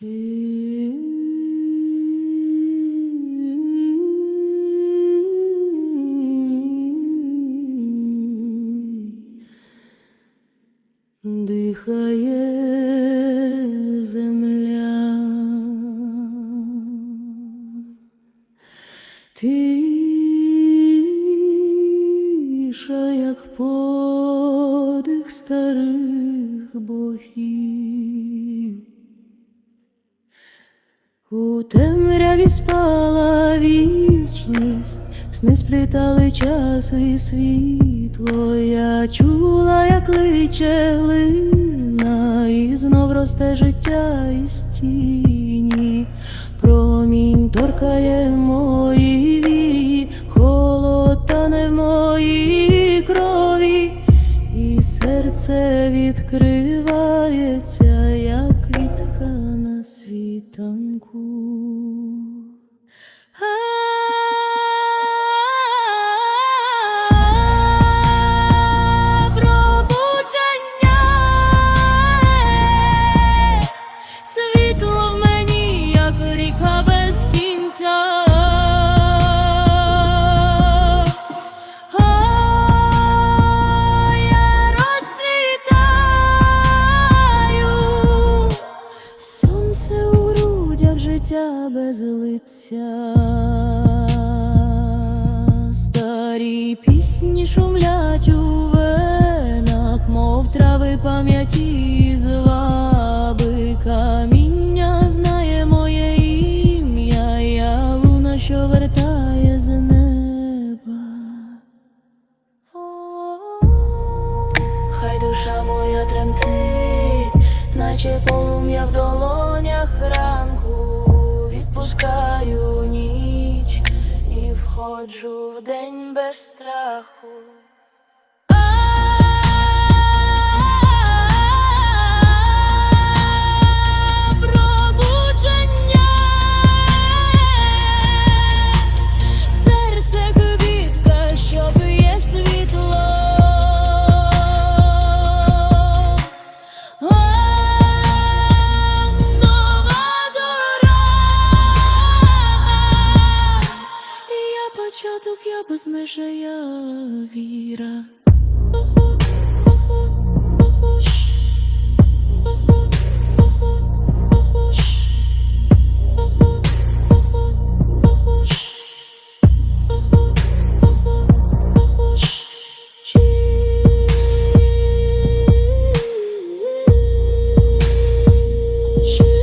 Дихає земля, тиша, як подих старих богів. У темряві спала вічність, сни сплітали час і світло. Я чула, як личе глина, і знов росте життя із тіні. Промінь торкає мої вії, холод тане в моїй крові, і серце відкривається, як квітка 当孤 життя без лиця. Старі пісні шумлять у венах, мов трави пам'яті зваби каміння знає моє ім'я, я луна, що вертає з неба. Хай душа моя тремтить, наче полум'я в долонях ранку, відпускаю ніч і входжу в день без страху. початок, я без межа віра. Shoot.